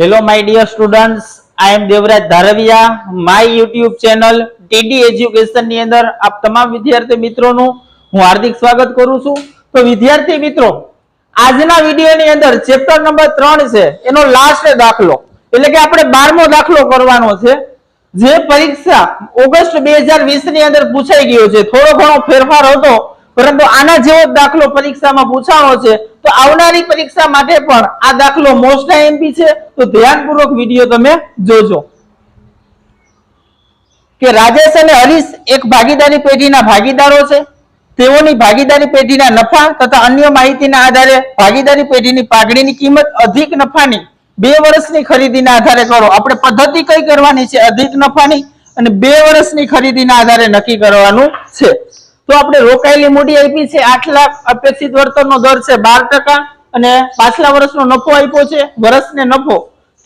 Hello, my dear students. I am Devraj Dharviya my YouTube channel T એજ્યુકેશનની અંદર આપ તમામ વિદ્યાર્થી મિત્રોનું હું હાર્દિક સ્વાગત કરું છું. તો વિદ્યાર્થી મિત્રો આજના વિડીયોની અંદર ચેપ્ટર નંબર ત્રણ છે. એનો લાસ્ટ દાખલો. એટલે કે આપણે બારમો દાખલો કરવાનો છે. જે પરીક્ષા ઓગસ્ટ બે હજાર વીસની અંદર પૂછાઈ ગયો છે. થોડો ઘણો ફેરફાર હતો. પરંતુ આના જેવો દાખલો પરીક્ષામાં પૂછાણો છે, તો આવનારી પરીક્ષા માટે પણ આ દાખલો મોસ્ટ એમપી છે, તો ધ્યાનપૂર્વક વીડિયો તમે જોજો. કે રાજેશ અને હરીશ એક ભાગીદારી પેઢીના ભાગીદારો છે, તેઓની ભાગીદારી પેઢીના નફા તથા અન્ય માહિતીના આધારે ભાગીદારી પેઢીની પાઘડીની કિંમત અધિક નફાની બે વર્ષની ખરીદીના આધારે કરો. આપણે પદ્ધતિ કઈ કરવાની છે? અધિક નફાની અને બે વર્ષની ખરીદીના આધારે નક્કી કરવાનું છે. તો આપણે રોકાયેલી મૂડી આપી છે. આઠ લાખ અપેક્ષિત વળતરનો દર છે બાર અને પાછલા વર્ષનો નફો આપ્યો છે. વર્ષને નફો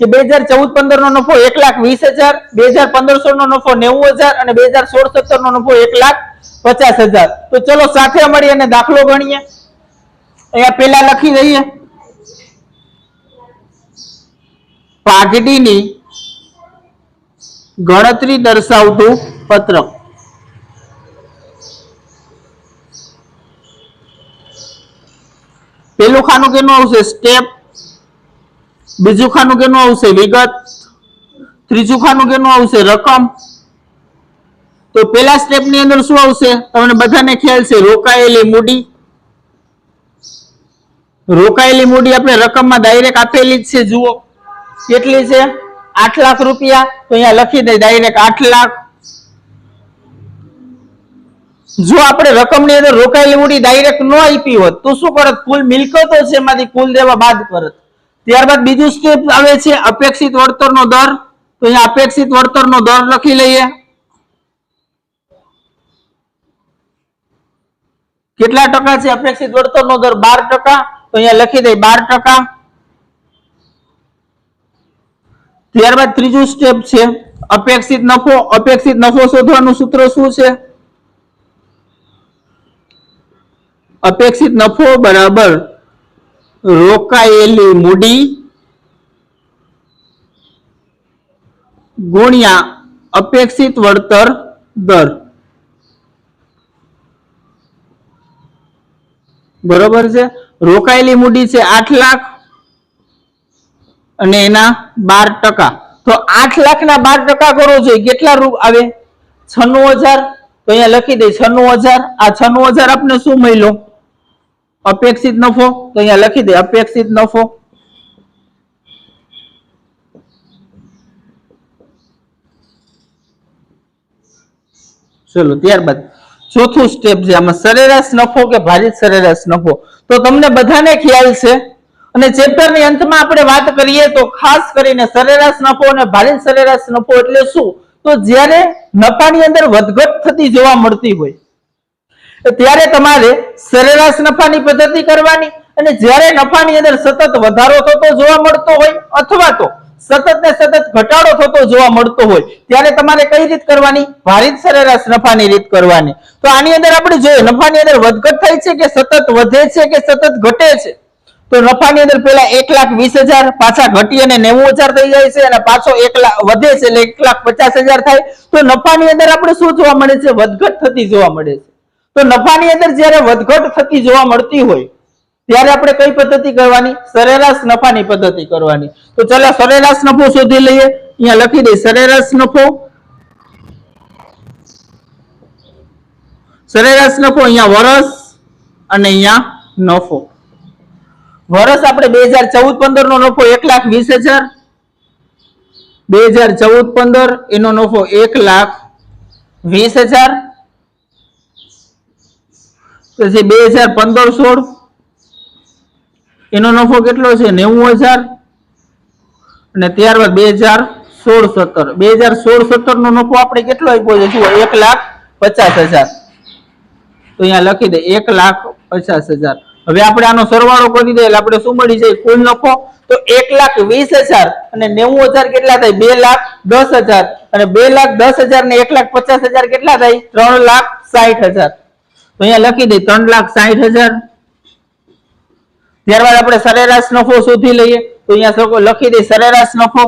કે બે હજાર ચૌદ પંદર નો નફો એક લાખ વીસ હજાર, બે હજાર પંદરસો નો નફો નેવું હજાર અને બે હજાર સોળ સત્તર નો નફો એક લાખ પચાસ હજાર. તો ચલો સાથે મળી અને દાખલો ગણીએ. અહીંયા પેલા લખી દઈએ. પાઘડીની ગણતરી દર્શાવતું પત્રક પેલું ખાનું કેનું આવશે? સ્ટેપ બીજું ખાનું કેનું આવશે? વિગત. ત્રીજું ખાનું કેનું આવશે? રકમ. તો પેલા સ્ટેપની અંદર શું આવશે? તમને બધાને ખ્યાલ છે, રોકાયેલી મૂડી. રોકાયેલી મૂડી આપણે રકમમાં ડાયરેક્ટ આપેલી જ છે, જુઓ. કેટલી છે? આઠ લાખ રૂપિયા. તો અહીંયા લખી દે ડાયરેક્ટ આઠ લાખ. જો આપણે રકમની અંદર રોકાયેલી મૂડી ડાયરેક્ટ ન આપી હોત, તો શું કરત? કુલ મિલકતો છે એમાંથી કુલ દેવા બાદ કરત. ત્યારબાદ બીજું સ્ટેપ આવે છે અપેક્ષિત વળતરનો દર. તો અહીંયા અપેક્ષિત વળતરનો દર લખી લઈએ. કેટલા ટકા છે અપેક્ષિત વળતરનો દર? બાર ટકા. તો અહીંયા લખી દઈએ બાર ટકા. ત્યારબાદ ત્રીજું સ્ટેપ છે અપેક્ષિત નફો. અપેક્ષિત નફો શોધવાનું સૂત્ર શું છે? અપેક્ષિત નફો બરાબર રોકાયેલી મૂડી ગુણ્યા અપેક્ષિત વળતર દર. બરોબર છે? રોકાયેલી મૂડી છે આઠ લાખ અને એના બાર ટકા. તો આઠ લાખ ના બાર ટકા કરો જોઈએ કેટલા રૂપ આવે? છન્નું હજાર? તો અહીંયા લખી દે, છન્નું હજાર. આ છન્નું હજાર આપને શું મળ્યો? અપેક્ષિત નફો, તો અહીંયા લખી દે, અપેક્ષિત નફો. ચલો, ત્યારબાદ ચોથું સ્ટેપ છે, આમાં સરેરાશ નફો કે ભારિત સરેરાશ નફો? તો તમને બધાને ખ્યાલ છે, અને ચેપ્ટરની અંતમાં આપણે વાત કરીએ તો ખાસ કરીને સરેરાશ નફો અને ભારિત સરેરાશ નફો એટલે શું? તો જ્યારે નફાની અંદર વધઘટ થતી જોવા મળતી હોય ત્યારે તમારે સરેરાશ નફાની પદ્ધતિ કરવાની અને જ્યારે નફાની અંદર સતત વધારો થતો જોવા મળતો હોય અથવા તો સતત ને સતત ઘટાડો થતો જોવા મળતો હોય, ત્યારે તમારે કઈ રીત કરવાની? ભારિત સરેરાશ નફાની રીત કરવાની. તો આની અંદર આપણે જોઈએ, નફાની અંદર વધઘટ થાય છે કે સતત વધે છે કે સતત ઘટે છે? તો નફાની અંદર પેલા એક લાખ વીસ હજાર, પાછા ઘટી અને નેવું હજાર થઈ જાય છે અને પાછો એક લાખ, વધે છે એટલે એક લાખ પચાસ હજાર થાય. તો નફાની અંદર આપણે શું જોવા મળે છે? વધઘટ થતી જોવા મળે છે. તો નફાની અંદર જ્યારે વધઘટ થતી જોવા મળતી હોય, ત્યારે આપણે કઈ પદ્ધતિ કરવાની? સરેરાશ નફાની પદ્ધતિ કરવાની. તો ચાલો સરેરાશ નફો શોધી લઈએ. અહીંયા લખી દઈએ, સરેરાશ નફો. સરેરાશ નફો અહીંયા વર્ષ અને અહીંયા નફો. વર્ષ આપણે બે હજાર ચૌદ પંદર નો નફો એક લાખ વીસ હજાર. બે હજાર ચૌદ પંદર એનો નફો એક લાખ વીસ હજાર. પછી બે હજાર પંદર સોળ. એનો નફો કેટલો છે? નેવું હજાર. અને ત્યારબાદ બે હજાર સોળ સત્તર. બે હજાર સોળ સત્તર નો નફો આપણે કેટલો આપ્યો છે? જુઓ, એક લાખ પચાસ હજાર. તો અહીંયા લખી દે, એક લાખ પચાસ હજાર. હવે આપણે આનો સરવાળો કરી દઈએ, એટલે આપણે શું મળી જાય કુલ નફો. તો એક લાખ વીસ હજાર અને નેવું હજાર કેટલા થાય? બે લાખ દસ હજાર. અને બે લાખ દસ હજાર ને એક લાખ પચાસ હજાર કેટલા થાય? ત્રણ લાખ સાઠ હજાર. તો અહીંયા લખી દઈએ ત્રણ લાખ સાઠ હજાર. ત્યારબાદ આપણે સરેરાશ નફો શોધી લઈએ. તો અહીંયા લખી દઈએ સરેરાશ નફો.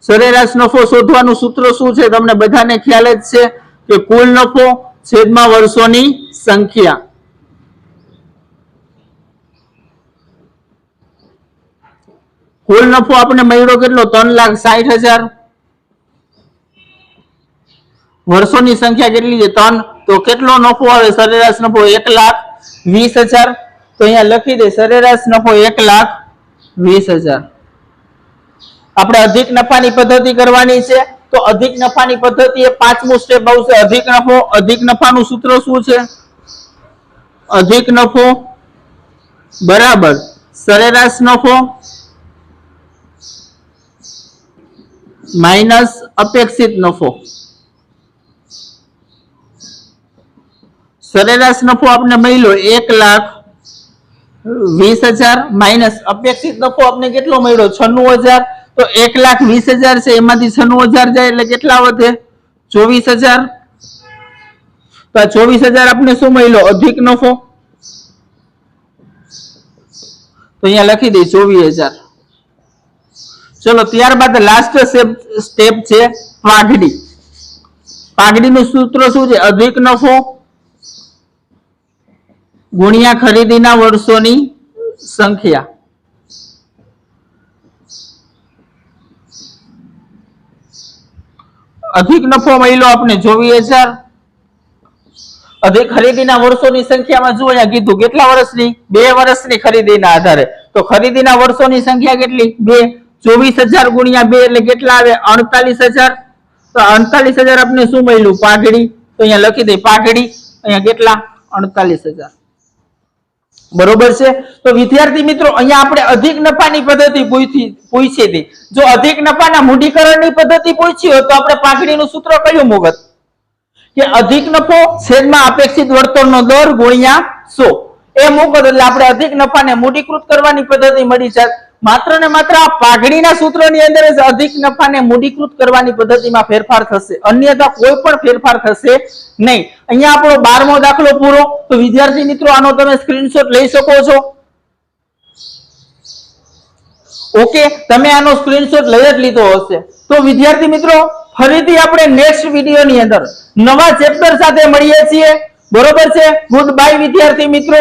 સરેરાશ નફો શોધવાનું સૂત્ર શું છે? તમને બધાને ખ્યાલ જ છે કે કુલ નફો છેદમાં વર્ષોની સંખ્યા. કુલ નફો આપણે મળ્યો કેટલો? ત્રણ લાખ સાઠ હજાર. વર્ષોની સંખ્યા કેટલી છે, ત્રણ, તો કેટલો નફો આવે? સરેરાશ નફો એક લાખ વીસ હજાર. તો અહીંયા લખી દે, સરેરાશ નફો એક લાખ વીસ હજાર. આપણે અધિક નફાની પદ્ધતિ કરવાની છે, તો અધિક નફાની પદ્ધતિ એ પાંચમું સ્ટેપ આવશે. અધિક નફો, અધિક નફાનું સૂત્ર શું છે? અધિક નફો બરાબર. સરેરાશ નફો માઇનસ અપેક્ષિત નફો. સરેરાશ નફો આપણે મળ્યો એક લાખ વીસ હજાર માઇનસ. અપેક્ષિત નફો આપણે કેટલો મળ્યો? છન્નું હજાર. તો એક લાખ વીસ હજાર છે, એમાંથી છન્નું હજાર જાય એટલે કેટલા વધે? ચોવીસ હજાર. તો આ ચોવીસ હજાર આપણે શું મળ્યો? અધિક નફો. તો અહીંયા લખી દઈએ, ચોવીસ હજાર. ચલો, ત્યારબાદ લાસ્ટ સ્ટેપ છે, પાઘડી. પાઘડીનું સૂત્ર શું છે? અધિક નફો. ગુણ્યા ખરીદીના વર્ષોની સંખ્યા. અધિક નફો મળ્યો આપણે ચોવીસ હજાર અધિક ખરીદીના વર્ષોની સંખ્યામાં જુઓ, અહીંયા કીધું કેટલા વર્ષની? બે વર્ષની ખરીદીના આધારે. તો ખરીદીના વર્ષોની સંખ્યા કેટલી? બે. ચોવીસ હજાર ગુણ્યા બે એટલે કેટલા આવે? અડતાલીસ હજાર. તો અડતાલીસ હજાર આપણે શું મળ્યું? પાઘડી. તો અહીંયા લખી દે, પાઘડી. અહીંયા કેટલા? અડતાલીસ હજાર. બરોબર છે? તો વિદ્યાર્થી મિત્રો, અહીંયા આપણે અધિક નફાની પદ્ધતિ પૂછી હતી. જો અધિક નફાના મૂડીકરણની પદ્ધતિ પૂછી હોય તો આપણે પાઘડીનું સૂત્ર કયું મુગત? કે અધિક નફો છેદમાં અપેક્ષિત વળતરનો દર ગુણ્યા સો. એ મુગત એટલે આપણે અધિક નફાને મૂડીકૃત કરવાની પદ્ધતિ મળી છે. માત્ર ને માત્ર આ પાઘડીના સૂત્રની અંદર જ અધિક નફાને મૂડીકૃત કરવાની પદ્ધતિમાં ફેરફાર થશે. અન્યથા કોઈ પણ ફેરફાર થશે નહીં. અહીંયા આપણો બારમો દાખલો પૂરો. તો વિદ્યાર્થી મિત્રો, આનો તમે સ્ક્રીનશોટ લઈ શકો છો. ઓકે તમે આનો સ્ક્રીનશોટ લઈ જ લીધો હશે. તો વિદ્યાર્થી મિત્રો, ફરીથી આપણે નેક્સ્ટ વિડીયોની અંદર નવા ચેપ્ટર સાથે મળીએ છીએ. બરોબર છે? ગુડ બાય વિદ્યાર્થી મિત્રો.